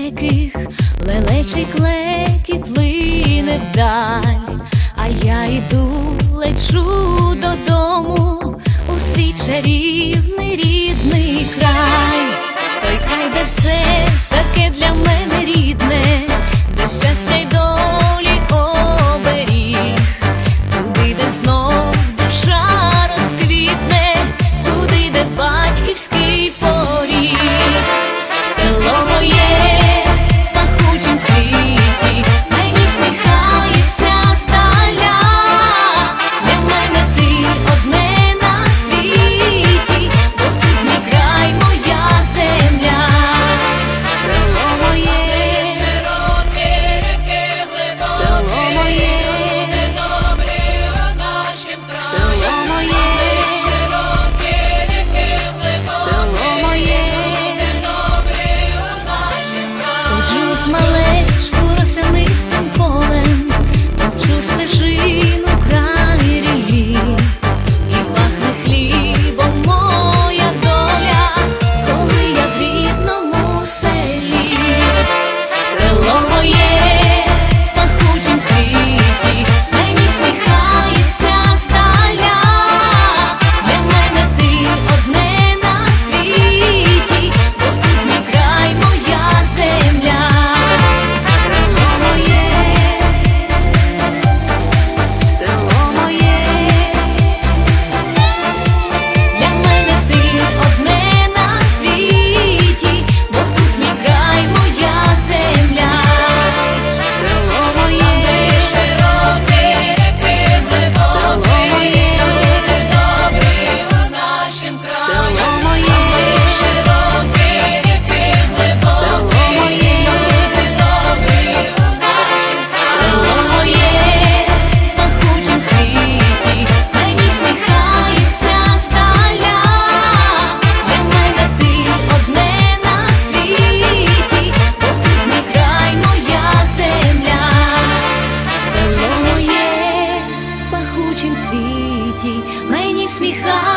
далеких, лелечий клекіт лине вдаль, а я йду, лечу додому у свій чарівний рідний край. сміхає.